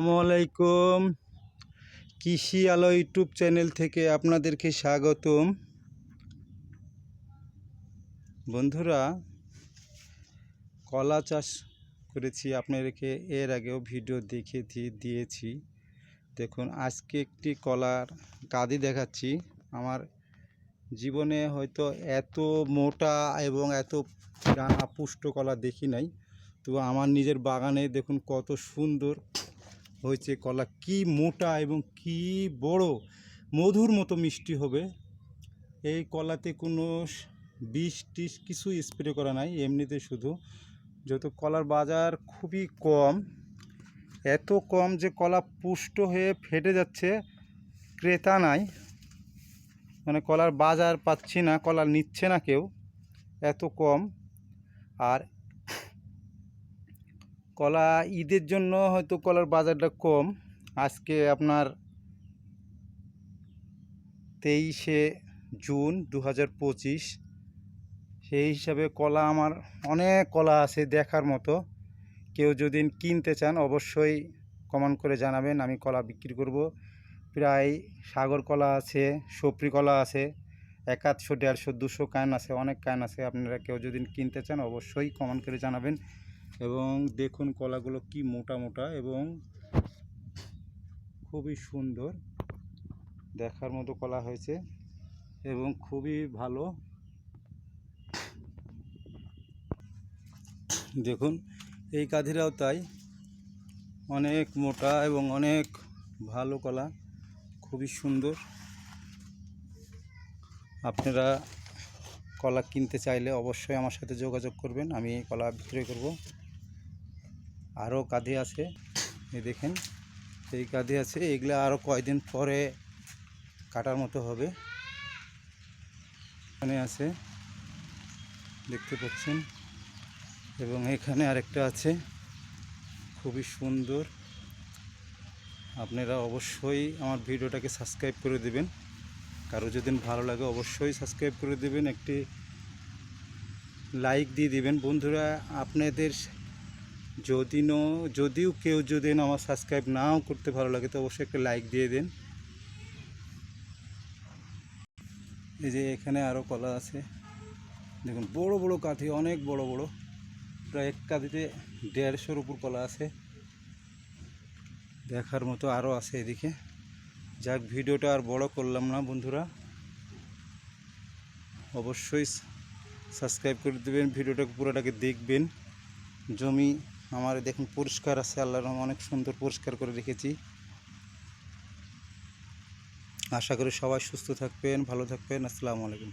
আসসালামু আলাইকুম। কৃষি আলো ইউটিউব চ্যানেল থেকে আপনাদেরকে স্বাগতম। বন্ধুরা, কলা চাষ করেছি, আপনাদেরকে এর আগেও ভিডিও দেখে দি- দিয়েছি। দেখুন, আজকে একটি কলার কাঁদি দেখাচ্ছি। আমার জীবনে হয়তো এত মোটা এবং এত ডানা পুষ্ট কলা দেখি নাই। তো আমার নিজের বাগানে দেখুন কত সুন্দর হয়েছে, কলা কি মোটা এবং কি বড়, মধুর মতো মিষ্টি হবে। এই কলাতে কোনো বিষ টিস কিছু স্প্রে করা নাই, এমনিতে শুধু যেহেতু কলার বাজার খুবই কম, এত কম যে কলা পুষ্ট হয়ে ফেটে যাচ্ছে, ক্রেতা নাই। মানে কলার বাজার পাচ্ছি না, কলা নিচ্ছে না কেউ, এত কম। আর কলা ঈদের জন্য হয়তো কলার বাজারটা কম। আজকে আপনার তেইশে জুন দু হাজার পঁচিশ। সেই হিসাবে কলা আমার অনেক কলা আছে দেখার মতো। কেউ যদি কিনতে চান অবশ্যই কমেন্ট করে জানাবেন, আমি কলা বিক্রি করব। প্রায় সাগর কলা আছে, সপরি কলা আছে একাধশো দেড়শো, দুশো কান আছে, অনেক কান আছে। আপনারা কেউ যদি কিনতে চান অবশ্যই কমেন্ট করে জানাবেন। এবং দেখুন কলাগুলো কি মোটা মোটা এবং খুবই সুন্দর। দেখার মতো কলা হয়েছে এবং খুবই ভালো। দেখুন, এই কাঁধিরাও তাই। অনেক মোটা এবং অনেক ভালো কলা, খুবই সুন্দর। আপনারা কলা কিনতে চাইলে অবশ্যই আমার সাথে যোগাযোগ করবেন, আমি কলা বিক্রয় করব। আরও কাঁধে আছে। এই দেখেন, এই কাঁধে আছে, এগুলো আরও কয়দিন পরে কাটার মতো হবে। এখানে আছে, দেখতে পাচ্ছেন। এবং এখানে আরেকটা আছে, খুবই সুন্দর। আপনারা অবশ্যই আমার ভিডিওটাকে সাবস্ক্রাইব করে দেবেন। কারও যদি ভালো লাগে অবশ্যই সাবস্ক্রাইব করে দেবেন। একটি লাইক দিয়ে দিবেন। বন্ধুরা, আপনাদের যদি নো, যদিও কেউ যদি আমার সাবস্ক্রাইব নাও করতে ভালো লাগে, তো অবশ্যই একটা লাইক দিয়ে দেন। এই যে এখানে আরও কলা আছে। দেখুন, বড় বড় কাঠি, অনেক বড় বড়। প্রায় এক কাঁধিতে দেড়শোর উপর কলা আছে। দেখার মতো আরও আছে এদিকে। যাক, ভিডিওটা আর বড় করলাম না বন্ধুরা। অবশ্যই সাবস্ক্রাইব করে দেবেন ভিডিওটা পুরোটাকে দেখবেন। জমি আমার দেখুন পরিষ্কার আছে, আল্লাহর অনেক সুন্দর পরিষ্কার করে রেখেছি। আশা করি সবাই সুস্থ থাকবেন, ভালো থাকবেন, আসসালামু আলাইকুম।